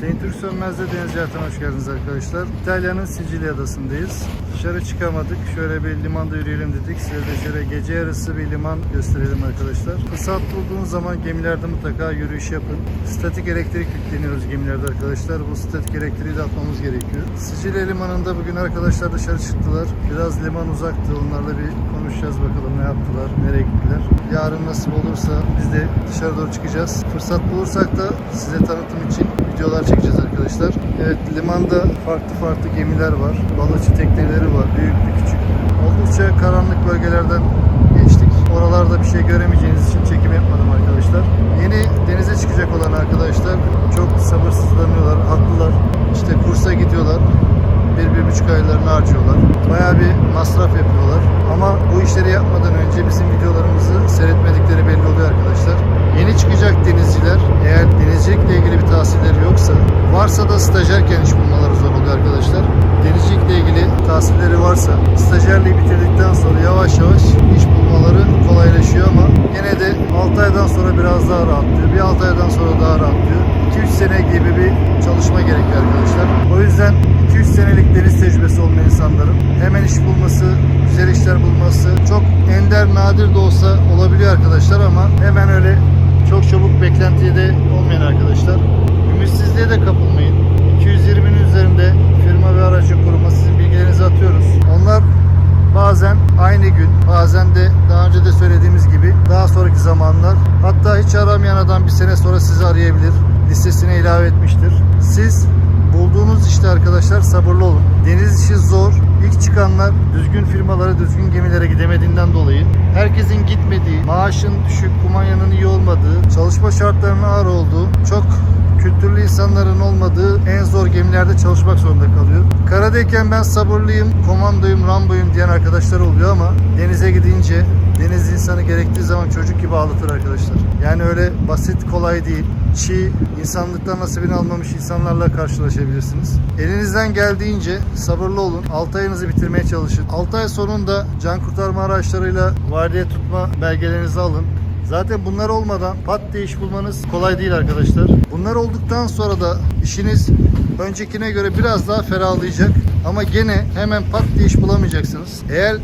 Sayın Türk Sönmez'de Deniz Hayatı'na hoş geldiniz arkadaşlar. İtalya'nın Sicilya adasındayız. Dışarı çıkamadık. Şöyle bir limanda yürüyelim dedik. Size de şöyle gece yarısı bir liman gösterelim arkadaşlar. Fırsat bulduğunuz zaman gemilerde mutlaka yürüyüş yapın. Statik elektrik yükleniyoruz gemilerde arkadaşlar. Bu statik elektriği de atmamız gerekiyor. Sicilya limanında bugün arkadaşlar dışarı çıktılar. Biraz liman uzaktı. Onlarla bir konuşacağız bakalım ne yaptılar, nereye gittiler. Yarın nasip olursa biz de dışarı doğru çıkacağız. Fırsat bulursak da size tanıtım için videolar çekeceğiz arkadaşlar. Evet limanda farklı farklı gemiler var. Balıkçı tekneleri var. Büyüklü küçük. Oldukça karanlık bölgelerden geçtik. Oralarda bir şey göremeyeceğiniz için çekim yapmadım arkadaşlar. Yeni denize çıkacak olan arkadaşlar çok sabırsızlanıyorlar. Haklılar. İşte kursa gidiyorlar. Bir, bir buçuk aylarını harcıyorlar. Bayağı bir masraf yapıyorlar. Ama bu işleri yapmadan önce bizim videolarımızı seyretmedikleri belli oluyor arkadaşlar. Yeni çıkacak denizciler eğer denizcilikle ilgili bir tahsilleri yoksa varsa da stajyerken iş bulmaları zor oluyor arkadaşlar. Denizcilikle ilgili tahsilleri varsa stajyerliği bitirdikten sonra yavaş yavaş iş bulmaları kolaylaşıyor ama gene de 6 aydan sonra biraz daha rahatlıyor. Bir 6 aydan sonra daha rahatlıyor. 2-3 sene gibi bir çalışma gerekiyor arkadaşlar. O yüzden 2-3 senelik deniz tecrübesi olmayan insanların hemen iş bulması, güzel işler bulması çok ender nadir de olsa olabiliyor arkadaşlar ama hemen öyle çok çabuk beklentiye de olmayan arkadaşlar. Ümitsizliğe de kapılmayın. 220'nin üzerinde firma ve aracı kuruma sizin bilgilerinizi atıyoruz. Onlar bazen aynı gün, bazen de daha önce de söylediğimiz gibi daha sonraki zamanlar hatta hiç aramayan adam bir sene sonra sizi arayabilir. Listesine ilave etmiştir. Siz bulduğunuz işte arkadaşlar sabırlı olun. Deniz işi zor. İlk çıkanlar düzgün firmalara, düzgün gemilere gidemediğinden dolayı herkesin gitmediği, maaşın düşük, kumanyanın iyi olmadığı, çalışma şartlarının ağır olduğu, çok kültürlü insanların olmadığı en zor gemilerde çalışmak zorunda kalıyor. Karadayken ben sabırlıyım, komandoyum, ramboyum diyen arkadaşlar oluyor ama denize gidince deniz insanı gerektiği zaman çocuk gibi ağlatır arkadaşlar. Yani öyle basit, kolay değil. Çiğ, insanlıktan nasibini almamış insanlarla karşılaşabilirsiniz. Elinizden geldiğince sabırlı olun. 6 ayınızı bitirmeye çalışın. 6 ay sonunda can kurtarma araçlarıyla vardiya tutma belgelerinizi alın. Zaten bunlar olmadan pat diye iş bulmanız kolay değil arkadaşlar. Bunlar olduktan sonra da işiniz öncekine göre biraz daha ferahlayacak. Ama gene hemen pat diye iş bulamayacaksınız. Eğer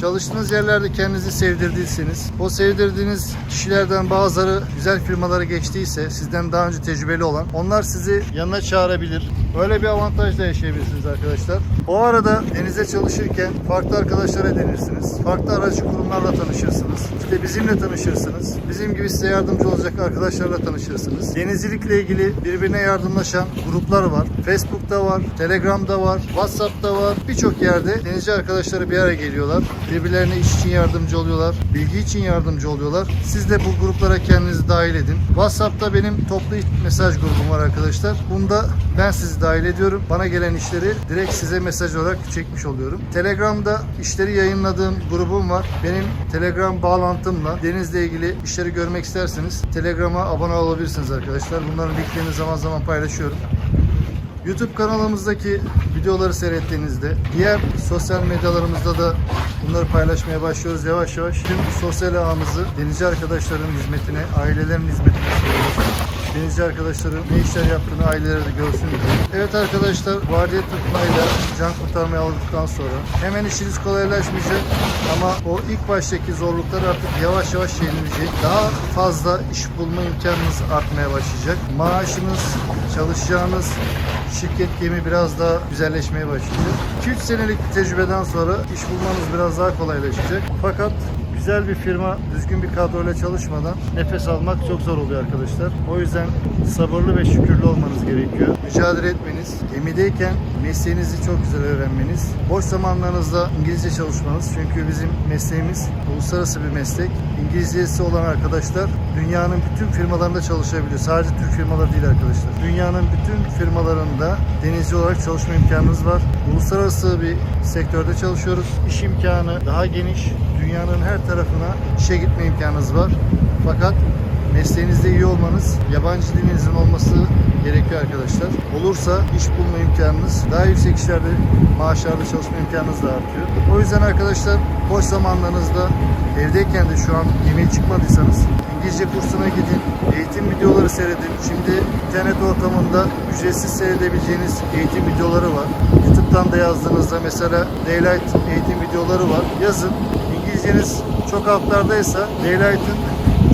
çalıştığınız yerlerde kendinizi sevdirdiyseniz, o sevdirdiğiniz kişilerden bazıları güzel firmalara geçtiyse, sizden daha önce tecrübeli olan, onlar sizi yanına çağırabilir. Böyle bir avantaj da yaşayabilirsiniz arkadaşlar. O arada denize çalışırken farklı arkadaşlara edinirsiniz. Farklı aracı kurumlarla tanışırsınız. İşte bizimle tanışırsınız. Bizim gibi size yardımcı olacak arkadaşlarla tanışırsınız. Denizcilikle ilgili birbirine yardımlaşan gruplar var. Facebook'ta var, Telegram'da var, WhatsApp'ta var. Birçok yerde denizci arkadaşları bir araya geliyorlar. Birbirlerine iş için yardımcı oluyorlar. Bilgi için yardımcı oluyorlar. Siz de bu gruplara kendinizi dahil edin. WhatsApp'ta benim toplu mesaj grubum var arkadaşlar. Bunda ben sizi dahil ediyorum. Bana gelen işleri direkt size mesaj olarak çekmiş oluyorum. Telegram'da işleri yayınladığım grubum var. Benim Telegram bağlantımla denizle ilgili işleri görmek isterseniz Telegram'a abone olabilirsiniz arkadaşlar. Bunların linklerini zaman zaman paylaşıyorum. YouTube kanalımızdaki videoları seyrettiğinizde diğer sosyal medyalarımızda da bunları paylaşmaya başlıyoruz yavaş yavaş. Tüm sosyal ağımızı denizci arkadaşların hizmetine, ailelerin hizmetine sunuyoruz. Denizci arkadaşların ne işler yaptığını aileleri de görsün diye. Evet arkadaşlar, vardiya tutmayla can kurtarmayı aldıktan sonra hemen işiniz kolaylaşmayacak ama o ilk baştaki zorluklar artık yavaş yavaş yenilecek. Daha fazla iş bulma imkanınız artmaya başlayacak. Maaşınız, çalışacağınız şirket gemi biraz daha güzelleşmeye başlayacak. 2-3 senelik tecrübeden sonra iş bulmanız biraz daha kolaylaşacak. Fakat güzel bir firma, düzgün bir kadroyla çalışmadan nefes almak çok zor oluyor arkadaşlar. O yüzden sabırlı ve şükürlü olmanız gerekiyor. Mücadele etmeniz, gemideyken mesleğinizi çok güzel öğrenmeniz, boş zamanlarınızda İngilizce çalışmanız. Çünkü bizim mesleğimiz uluslararası bir meslek. İngilizcesi olan arkadaşlar dünyanın bütün firmalarında çalışabiliyor. Sadece Türk firmaları değil arkadaşlar. Dünyanın bütün firmalarında denizci olarak çalışma imkanınız var. Uluslararası bir sektörde çalışıyoruz. İş imkanı daha geniş. Dünyanın her tarafına işe gitme imkanınız var. Fakat mesleğinizde iyi olmanız, yabancı dilinizin olması gerekiyor arkadaşlar. Olursa iş bulma imkanınız, daha yüksek işlerde, maaşlarda çalışma imkanınız da artıyor. O yüzden arkadaşlar boş zamanlarınızda evdeyken de şu an yemeğe çıkmadıysanız İngilizce kursuna gidin. Eğitim videoları seyredin. Şimdi internet ortamında ücretsiz seyredebileceğiniz eğitim videoları var. YouTube'dan da yazdığınızda mesela Daylight eğitim videoları var. Yazın. İngilizceniz çok altlardaysa Daylight'ın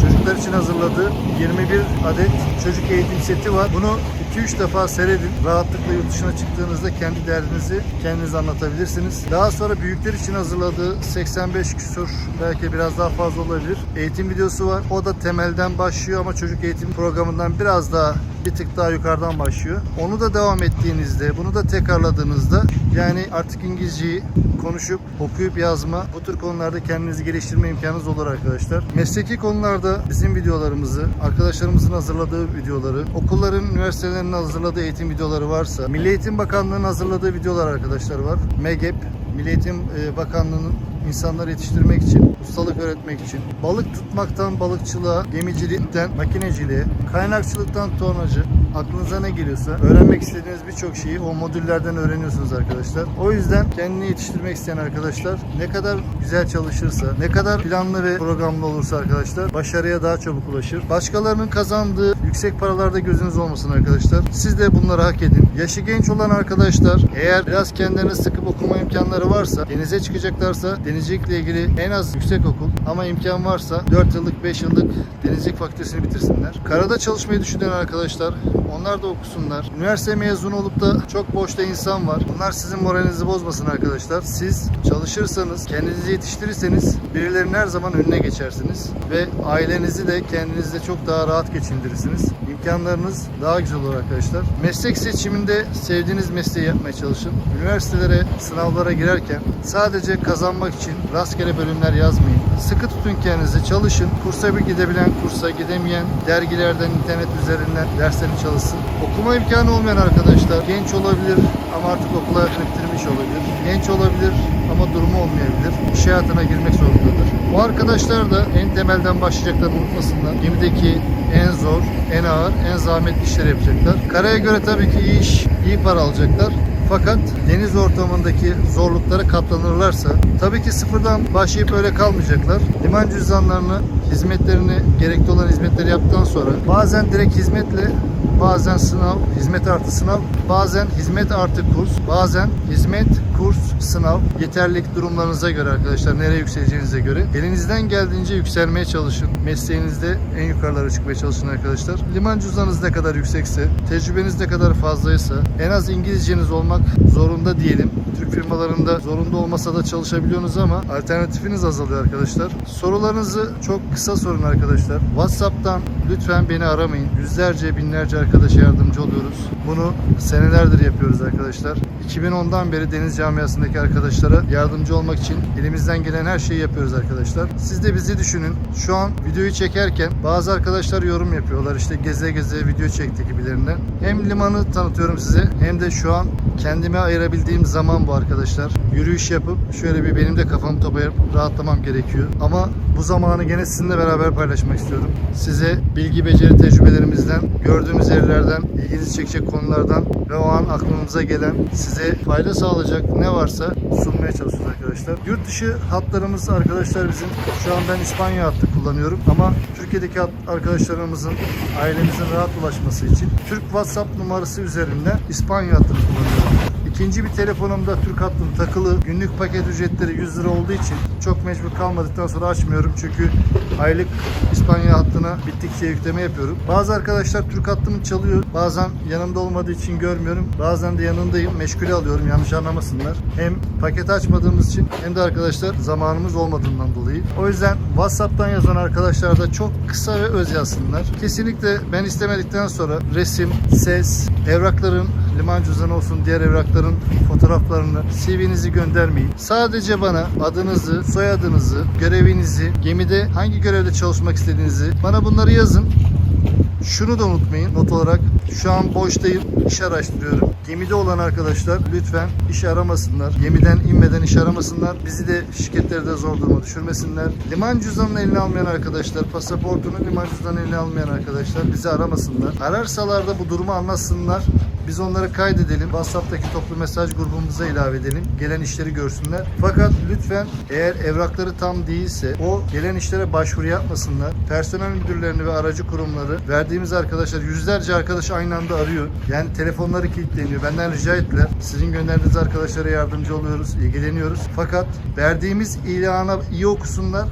çocuklar için hazırladığı 21 adet çocuk eğitim seti var. Bunu 2-3 defa seyredin. Rahatlıkla yurt dışına çıktığınızda kendi derdinizi kendiniz anlatabilirsiniz. Daha sonra büyükler için hazırladığı 85 küsur belki biraz daha fazla olabilir. Eğitim videosu var. O da temelden başlıyor ama çocuk eğitim programından biraz daha bir tık daha yukarıdan başlıyor. Onu da devam ettiğinizde, bunu da tekrarladığınızda yani artık İngilizceyi konuşup okuyup yazma bu tür konularda kendinizi geliştirme imkanınız olur arkadaşlar. Mesleki konularda bizim videolarımızı, arkadaşlarımızın hazırladığı videoları, okulların, üniversitelerin hazırladığı eğitim videoları varsa, Milli Eğitim Bakanlığı'nın hazırladığı videolar arkadaşlar var. MEGEP, Milli Eğitim e, Bakanlığı'nın insanları yetiştirmek için, ustalık öğretmek için, balık tutmaktan balıkçılığa, gemicilikten makineciliğe, kaynakçılıktan tornacı, aklınıza ne geliyorsa öğrenmek istediğiniz birçok şeyi o modüllerden öğreniyorsunuz arkadaşlar. O yüzden kendini yetiştirmek isteyen arkadaşlar ne kadar güzel çalışırsa, ne kadar planlı ve programlı olursa arkadaşlar başarıya daha çabuk ulaşır. Başkalarının kazandığı yüksek paralarda gözünüz olmasın arkadaşlar. Siz de bunları hak edin. Yaşı genç olan arkadaşlar eğer biraz kendilerini sıkıp okuma imkanları varsa, denize çıkacaklarsa denizcilikle ilgili en az yüksek okul ama imkan varsa 4 yıllık 5 yıllık denizcilik fakültesini bitirsinler. Karada çalışmayı düşünen arkadaşlar onlar da okusunlar. Üniversite mezunu olup da çok boşta insan var. Bunlar sizin moralinizi bozmasın arkadaşlar. Siz çalışırsanız, kendinizi yetiştirirseniz birilerinin her zaman önüne geçersiniz. Ve ailenizi de kendinizi de çok daha rahat geçindirirsiniz. İmkanlarınız daha güzel olur arkadaşlar. Meslek seçiminde sevdiğiniz mesleği yapmaya çalışın. Üniversitelere, sınavlara girerken sadece kazanmak için rastgele bölümler yazmayın. Sıkı tutun kendinizi, çalışın. Kursa bir gidebilen kursa, gidemeyen dergilerden, internet üzerinden derslerini çalışsın. Okuma imkanı olmayan arkadaşlar genç olabilir ama artık okula bitirmiş olabilir. Genç olabilir ama durumu olmayabilir. İş hayatına girmek zorundadır. Bu arkadaşlar da en temelden başlayacaklarını unutmasınlar. Gemideki en zor, en ağır, en zahmetli işleri yapacaklar. Karaya göre tabii ki iyi iş, iyi para alacaklar. Fakat deniz ortamındaki zorluklara katlanırlarsa tabii ki sıfırdan başlayıp öyle kalmayacaklar. Liman cüzdanlarını, hizmetlerini, gerekli olan hizmetleri yaptıktan sonra bazen direkt hizmetle bazen sınav, hizmet artı sınav, bazen hizmet artı kurs, bazen hizmet, kurs, sınav, yeterlilik durumlarınıza göre arkadaşlar nereye yükseleceğinize göre elinizden geldiğince yükselmeye çalışın. Mesleğinizde en yukarılara çıkmaya çalışın arkadaşlar. Liman cüzdanınız ne kadar yüksekse, tecrübeniz ne kadar fazlaysa, en az İngilizceniz olmak zorunda diyelim. Türk firmalarında zorunda olmasa da çalışabiliyorsunuz ama alternatifiniz azalıyor arkadaşlar. Sorularınızı çok kısa sorun arkadaşlar. WhatsApp'tan lütfen beni aramayın. Yüzlerce, binlerce arkadaşa yardımcı oluyoruz. Bunu senelerdir yapıyoruz arkadaşlar. 2010'dan beri deniz camiasındaki arkadaşlara yardımcı olmak için elimizden gelen her şeyi yapıyoruz arkadaşlar. Siz de bizi düşünün. Şu an videoyu çekerken bazı arkadaşlar yorum yapıyorlar. İşte geze geze video çekti gibilerinden. Hem limanı tanıtıyorum size hem de şu an kendime ayırabildiğim zaman bu arkadaşlar. Yürüyüş yapıp şöyle bir benim de kafamı toplayıp rahatlamam gerekiyor. Ama bu zamanı gene sizinle beraber paylaşmak istiyorum. Size bilgi beceri tecrübelerimizden, gördüğümüz yerlerden, ilginizi çekecek konulardan ve o an aklınıza gelen size fayda sağlayacak ne varsa sunmaya çalışıyoruz arkadaşlar. Yurt dışı hatlarımız arkadaşlar bizim. Şu an ben İspanya hattı kullanıyorum ama Türkiye'deki arkadaşlarımızın ailemizin rahat ulaşması için Türk WhatsApp numarası üzerinden İspanya hattını kullanıyorum. İkinci bir telefonumda Türk hattım takılı. Günlük paket ücretleri 100 lira olduğu için çok mecbur kalmadıktan sonra açmıyorum. Çünkü aylık İspanya hattına bittikçe yükleme yapıyorum. Bazı arkadaşlar Türk hattımı çalıyor. Bazen yanımda olmadığı için görmüyorum. Bazen de yanındayım. Meşgule alıyorum. Yanlış anlamasınlar. Hem paket açmadığımız için hem de arkadaşlar zamanımız olmadığından dolayı. O yüzden WhatsApp'tan yazan arkadaşlar da çok kısa ve öz yazsınlar. Kesinlikle ben istemedikten sonra resim, ses, evrakların liman cüzdanı olsun diğer evrakların fotoğraflarını, CV'nizi göndermeyin. Sadece bana adınızı, soyadınızı, görevinizi, gemide hangi görevde çalışmak istediğinizi bana bunları yazın. Şunu da unutmayın not olarak şu an boştayım iş araştırıyorum. Gemide olan arkadaşlar lütfen iş aramasınlar. Gemiden inmeden iş aramasınlar. Bizi de şirketlerde zor duruma düşürmesinler. Liman cüzdanını eline almayan arkadaşlar, pasaportunu liman cüzdanını eline almayan arkadaşlar bizi aramasınlar. Ararsalar da bu durumu anlatsınlar. Biz onları kaydedelim. WhatsApp'taki toplu mesaj grubumuza ilave edelim. Gelen işleri görsünler. Fakat lütfen eğer evrakları tam değilse o gelen işlere başvuru yapmasınlar. Personel müdürlerini ve aracı kurumları verdiğimiz arkadaşlar yüzlerce arkadaş aynı anda arıyor. Yani telefonları kilitleniyor. Benden rica ettiler. Sizin gönderdiğiniz arkadaşlara yardımcı oluyoruz, ilgileniyoruz. Fakat verdiğimiz ilana iyi okusunlar.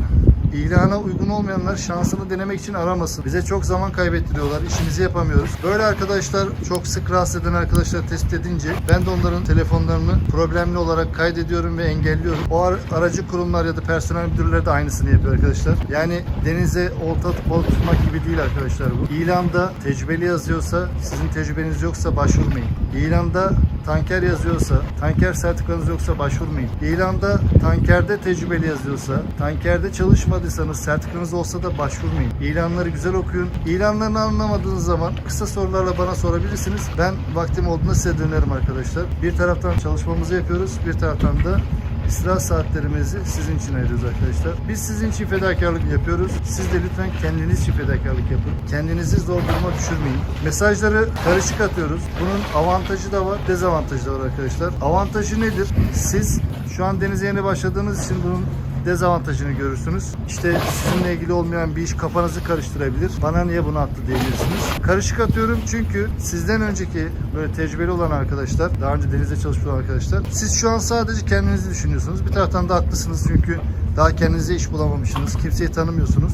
İlana uygun olmayanlar şansını denemek için aramasın. Bize çok zaman kaybettiriyorlar. işimizi yapamıyoruz. Böyle arkadaşlar çok sık rahatsız eden arkadaşlar tespit edince ben de onların telefonlarını problemli olarak kaydediyorum ve engelliyorum. O ar- aracı kurumlar ya da personel müdürleri de aynısını yapıyor arkadaşlar. Yani denize olta tutmak gibi değil arkadaşlar bu. İlanda tecrübeli yazıyorsa, sizin tecrübeniz yoksa başvurmayın. İlanda tanker yazıyorsa, tanker sertifikanız yoksa başvurmayın. İlanda tankerde tecrübeli yazıyorsa, tankerde çalışmadıysanız sertifikanız olsa da başvurmayın. İlanları güzel okuyun. İlanlarını anlamadığınız zaman kısa sorularla bana sorabilirsiniz. Ben vaktim olduğunda size dönerim arkadaşlar. Bir taraftan çalışmamızı yapıyoruz, bir taraftan da İstirahat saatlerimizi sizin için ayırıyoruz arkadaşlar. Biz sizin için fedakarlık yapıyoruz. Siz de lütfen kendiniz için fedakarlık yapın. Kendinizi zor duruma düşürmeyin. Mesajları karışık atıyoruz. Bunun avantajı da var, dezavantajı da var arkadaşlar. Avantajı nedir? Siz şu an denize yeni başladığınız için bunun dezavantajını görürsünüz. İşte sizinle ilgili olmayan bir iş kafanızı karıştırabilir. Bana niye bunu attı diyebilirsiniz. Karışık atıyorum çünkü sizden önceki böyle tecrübeli olan arkadaşlar, daha önce denizde çalışmış olan arkadaşlar, siz şu an sadece kendinizi düşünüyorsunuz. Bir taraftan da haklısınız çünkü daha kendinize iş bulamamışsınız. Kimseyi tanımıyorsunuz.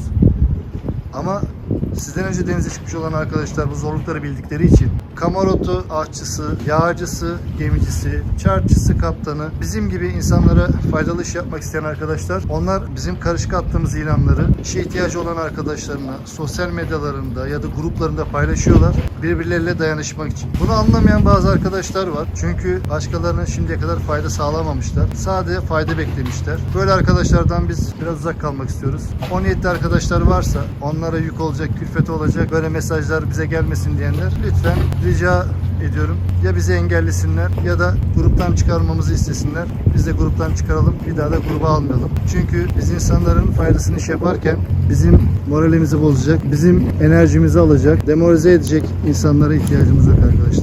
Ama sizden önce denize çıkmış olan arkadaşlar bu zorlukları bildikleri için kamarotu, aşçısı, yağcısı, gemicisi, çarşısı, kaptanı bizim gibi insanlara faydalı iş yapmak isteyen arkadaşlar onlar bizim karışık attığımız ilanları işe ihtiyacı olan arkadaşlarına sosyal medyalarında ya da gruplarında paylaşıyorlar birbirleriyle dayanışmak için. Bunu anlamayan bazı arkadaşlar var. Çünkü başkalarına şimdiye kadar fayda sağlamamışlar. Sadece fayda beklemişler. Böyle arkadaşlardan biz biraz uzak kalmak istiyoruz. O niyetli arkadaşlar varsa onlara yük olacak, külfeti olacak böyle mesajlar bize gelmesin diyenler lütfen rica ediyorum. Ya bizi engellesinler ya da gruptan çıkarmamızı istesinler. Biz de gruptan çıkaralım. Bir daha da gruba almayalım. Çünkü biz insanların faydasını iş yaparken bizim moralimizi bozacak, bizim enerjimizi alacak, demoralize edecek insanlara ihtiyacımız yok arkadaşlar.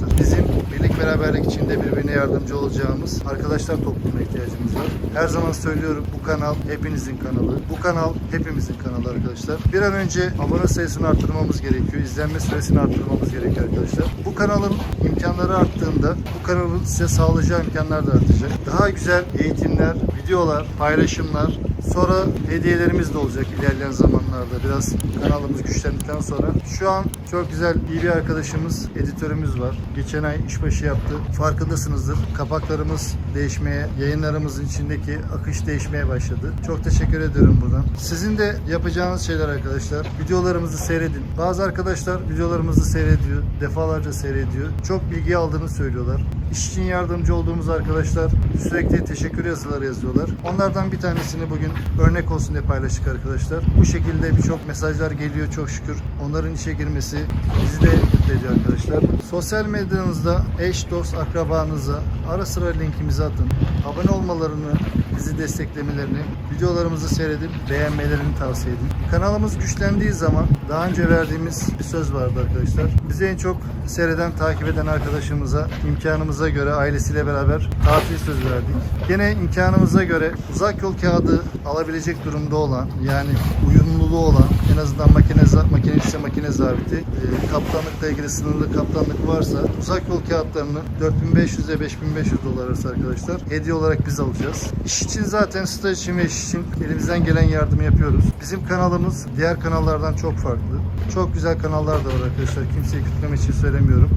Beraberlik içinde birbirine yardımcı olacağımız arkadaşlar topluluğuna ihtiyacımız var. Her zaman söylüyorum bu kanal hepinizin kanalı. Bu kanal hepimizin kanalı arkadaşlar. Bir an önce abone sayısını arttırmamız gerekiyor. İzlenme süresini arttırmamız gerekiyor arkadaşlar. Bu kanalın imkanları arttığında bu kanalın size sağlayacağı imkanlar da artacak. Daha güzel eğitimler, videolar, paylaşımlar, Sonra hediyelerimiz de olacak ilerleyen zamanlarda. Biraz kanalımız güçlendikten sonra. Şu an çok güzel iyi bir arkadaşımız, editörümüz var. Geçen ay işbaşı yaptı. Farkındasınızdır. Kapaklarımız değişmeye, yayınlarımızın içindeki akış değişmeye başladı. Çok teşekkür ediyorum buradan. Sizin de yapacağınız şeyler arkadaşlar. Videolarımızı seyredin. Bazı arkadaşlar videolarımızı seyrediyor. Defalarca seyrediyor. Çok bilgi aldığını söylüyorlar. İş için yardımcı olduğumuz arkadaşlar sürekli teşekkür yazıları yazıyorlar. Onlardan bir tanesini bugün örnek olsun diye paylaştık arkadaşlar. Bu şekilde birçok mesajlar geliyor çok şükür. Onların işe girmesi bizi de mutlu arkadaşlar. Sosyal medyanızda eş, dost, akrabanıza ara sıra linkimizi atın. Abone olmalarını, bizi desteklemelerini, videolarımızı seyredip beğenmelerini tavsiye edin. Kanalımız güçlendiği zaman daha önce verdiğimiz bir söz vardı arkadaşlar. Bizi en çok seyreden, takip eden arkadaşımıza imkanımıza göre ailesiyle beraber tatil sözü verdik. Gene imkanımıza göre uzak yol kağıdı alabilecek durumda olan yani uyumluluğu olan en azından makine, makine ise makine zabiti e, kaptanlıkla ilgili sınırlı kaptanlık varsa uzak yol kağıtlarını 4500 ile 5500 dolar arası arkadaşlar hediye olarak biz alacağız. İş için zaten staj için ve iş için elimizden gelen yardımı yapıyoruz. Bizim kanalımız diğer kanallardan çok farklı. Çok güzel kanallar da var arkadaşlar. Kimseyi kötülemek için söylemiyorum.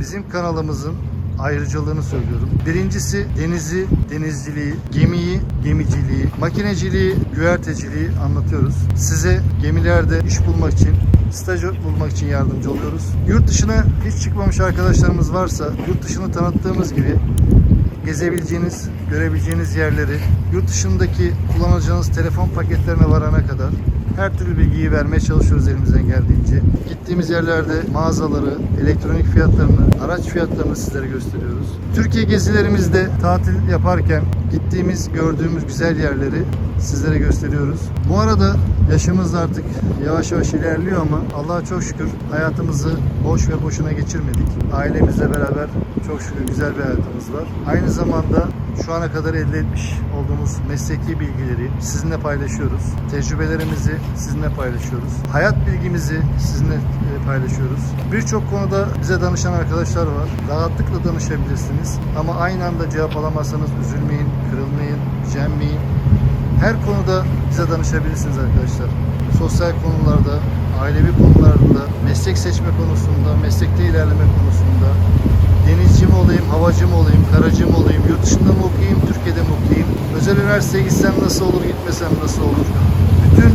Bizim kanalımızın ayrıcalığını söylüyorum. Birincisi denizi, denizciliği, gemiyi, gemiciliği, makineciliği, güverteciliği anlatıyoruz. Size gemilerde iş bulmak için staj bulmak için yardımcı oluyoruz. Yurt dışına hiç çıkmamış arkadaşlarımız varsa yurt dışını tanıttığımız gibi gezebileceğiniz, görebileceğiniz yerleri, yurt dışındaki kullanacağınız telefon paketlerine varana kadar her türlü bilgiyi vermeye çalışıyoruz elimizden geldiğince. Gittiğimiz yerlerde mağazaları, elektronik fiyatlarını, araç fiyatlarını sizlere gösteriyoruz. Türkiye gezilerimizde tatil yaparken gittiğimiz, gördüğümüz güzel yerleri sizlere gösteriyoruz. Bu arada yaşımız artık yavaş yavaş ilerliyor ama Allah'a çok şükür hayatımızı boş ve boşuna geçirmedik. Ailemizle beraber çok şükür güzel bir hayatımız var. Aynı zamanda şu ana kadar elde etmiş olduğumuz mesleki bilgileri sizinle paylaşıyoruz. Tecrübelerimizi sizinle paylaşıyoruz. Hayat bilgimizi sizinle e, paylaşıyoruz. Birçok konuda bize danışan arkadaşlar var. Rahatlıkla danışabilirsiniz. Ama aynı anda cevap alamazsanız üzülmeyin, kırılmayın, gücenmeyin. Her konuda bize danışabilirsiniz arkadaşlar. Sosyal konularda, ailevi konularda, meslek seçme konusunda, meslekte ilerleme konusunda, denizci mi olayım, havacı mı olayım, karacı mı olayım, yurt dışında mı okuyayım, Türkiye'de mi okuyayım, özel üniversiteye gitsem nasıl olur, gitmesem nasıl olur? Bütün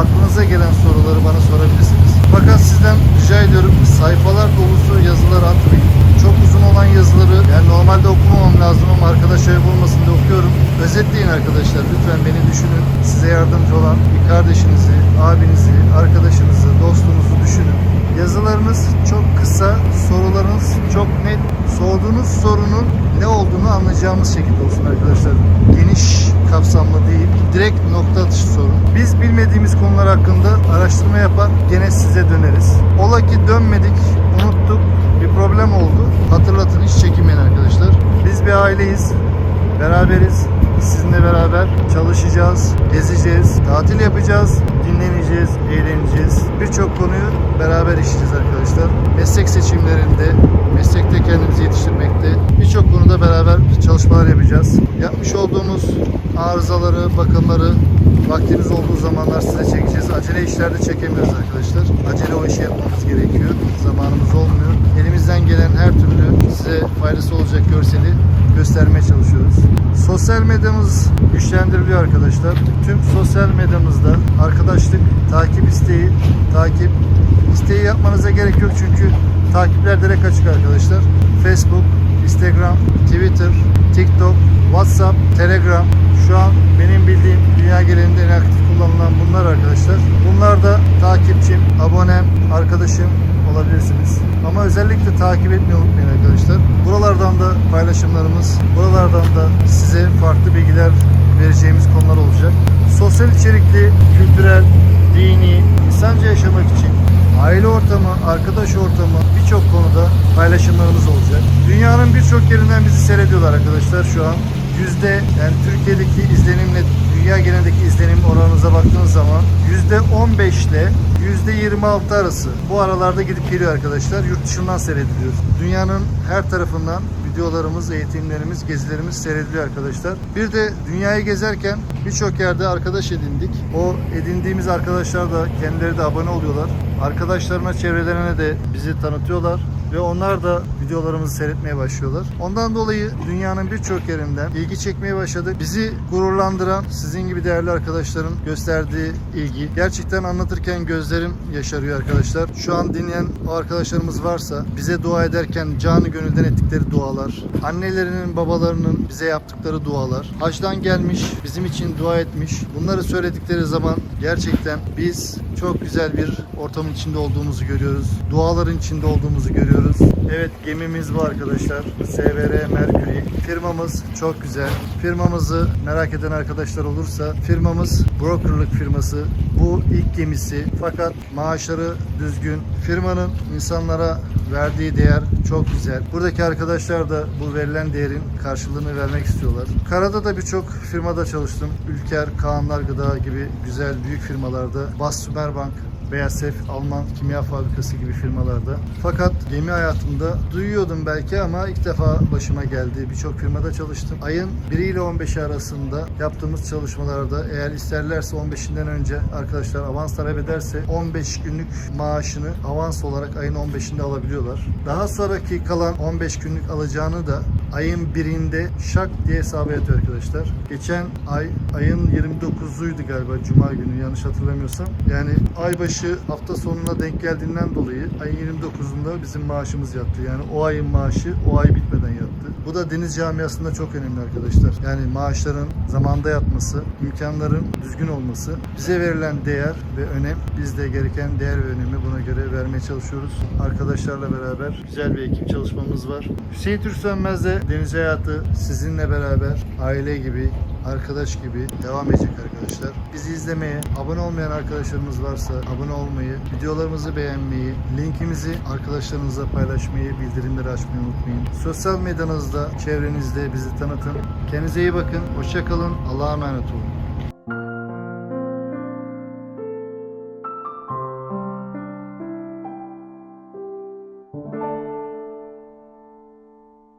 aklınıza gelen soruları bana sorabilirsiniz. Fakat sizden rica ediyorum sayfalar dolusu yazılar atmayın. Çok uzun olan yazıları yani normalde okumamam lazım ama arkadaş ayıp olmasın diye okuyorum. Özetleyin arkadaşlar lütfen beni düşünün. Size yardımcı olan bir kardeşinizi, abinizi, arkadaşınızı, dostunuzu düşünün. Yazılarınız çok kısa, sorularınız çok net. Sorduğunuz sorunun ne olduğunu anlayacağımız şekilde olsun arkadaşlar. Geniş kapsamlı değil, direkt nokta atışı sorun. Biz bilmediğimiz konular hakkında araştırma yapar, gene size döneriz. Ola ki dönmedik, unuttuk, bir problem oldu. Hatırlatın, hiç çekinmeyin arkadaşlar. Biz bir aileyiz, beraberiz. Sizinle beraber çalışacağız, gezeceğiz, tatil yapacağız, dinleneceğiz, eğleneceğiz. Birçok konuyu beraber işleyeceğiz arkadaşlar. Meslek seçimlerinde, meslekte kendimizi yetiştirmekte birçok konuda beraber çalışmalar yapacağız. Yapmış olduğumuz arızaları, bakımları vaktimiz olduğu zamanlar size çekeceğiz. Acele işlerde çekemiyoruz arkadaşlar. Acele o işi yapmamız gerekiyor. Zamanımız olmuyor. Elimizden gelen her türlü size faydası olacak görseli göstermeye çalışıyoruz. Sosyal medyamız güçlendiriliyor arkadaşlar. Tüm sosyal medyamızda arkadaşlık, takip isteği, takip isteği yapmanıza gerek yok çünkü takipler direkt açık arkadaşlar. Facebook, Instagram, Twitter, TikTok, WhatsApp, Telegram. Şu an benim bildiğim dünya genelinde en aktif kullanılan bunlar arkadaşlar. Bunlar da takipçim, abonem, arkadaşım olabilirsiniz. Ama özellikle takip etmeyi unutmayın arkadaşlar. Buralardan da paylaşımlarımız, buralardan da size farklı bilgiler vereceğimiz konular olacak. Sosyal içerikli, kültürel, dini, insanca yaşamak için aile ortamı, arkadaş ortamı birçok konuda paylaşımlarımız olacak. Dünyanın birçok yerinden bizi seyrediyorlar arkadaşlar şu an. Yüzde yani Türkiye'deki izlenimle dünya genelindeki izlenim oranınıza baktığınız zaman yüzde 15 ile yüzde 26 arası bu aralarda gidip geliyor arkadaşlar. Yurt dışından seyrediliyor. Dünyanın her tarafından videolarımız, eğitimlerimiz, gezilerimiz seyrediliyor arkadaşlar. Bir de dünyayı gezerken birçok yerde arkadaş edindik. O edindiğimiz arkadaşlar da kendileri de abone oluyorlar. Arkadaşlarına, çevrelerine de bizi tanıtıyorlar ve onlar da videolarımızı seyretmeye başlıyorlar. Ondan dolayı dünyanın birçok yerinden ilgi çekmeye başladık. Bizi gururlandıran sizin gibi değerli arkadaşların gösterdiği ilgi. Gerçekten anlatırken gözlerim yaşarıyor arkadaşlar. Şu an dinleyen arkadaşlarımız varsa bize dua ederken canı gönülden ettikleri dualar, annelerinin, babalarının bize yaptıkları dualar, hacdan gelmiş, bizim için dua etmiş. Bunları söyledikleri zaman gerçekten biz çok güzel bir ortamın içinde olduğumuzu görüyoruz. Duaların içinde olduğumuzu görüyoruz. Evet gemimiz bu arkadaşlar. SVR Mercury. Firmamız çok güzel. Firmamızı merak eden arkadaşlar olursa firmamız brokerlık firması. Bu ilk gemisi. Fakat maaşları düzgün. Firmanın insanlara verdiği değer çok güzel. Buradaki arkadaşlar da bu verilen değerin karşılığını vermek istiyorlar. Karada da birçok firmada çalıştım. Ülker, Kaanlar Gıda gibi güzel büyük firmalarda. Bas Sümerbank, Beyaz Sef, Alman Kimya Fabrikası gibi firmalarda. Fakat gemi hayatımda duyuyordum belki ama ilk defa başıma geldi. Birçok firmada çalıştım. Ayın 1 ile 15 arasında yaptığımız çalışmalarda eğer isterlerse 15'inden önce arkadaşlar avans talep ederse 15 günlük maaşını avans olarak ayın 15'inde alabiliyorlar. Daha sonraki kalan 15 günlük alacağını da ayın birinde şak diye hesaba yatıyor arkadaşlar. Geçen ay ayın 29'uydu galiba Cuma günü yanlış hatırlamıyorsam. Yani aybaşı hafta sonuna denk geldiğinden dolayı ayın 29'unda bizim maaşımız yattı. Yani o ayın maaşı o ay bitmeden yattı. Bu da deniz camiasında çok önemli arkadaşlar. Yani maaşların zamanda yatması, imkanların düzgün olması, bize verilen değer ve önem, biz de gereken değer ve önemi buna göre vermeye çalışıyoruz. Arkadaşlarla beraber güzel bir ekip çalışmamız var. Hüseyin Türk Sönmez de deniz hayatı sizinle beraber aile gibi, arkadaş gibi devam edecek arkadaşlar. Bizi izlemeye, abone olmayan arkadaşlarımız varsa abone olmayı, videolarımızı beğenmeyi, linkimizi arkadaşlarınızla paylaşmayı, bildirimleri açmayı unutmayın. Sosyal medyanızda, çevrenizde bizi tanıtın. Kendinize iyi bakın, hoşça kalın, Allah'a emanet olun.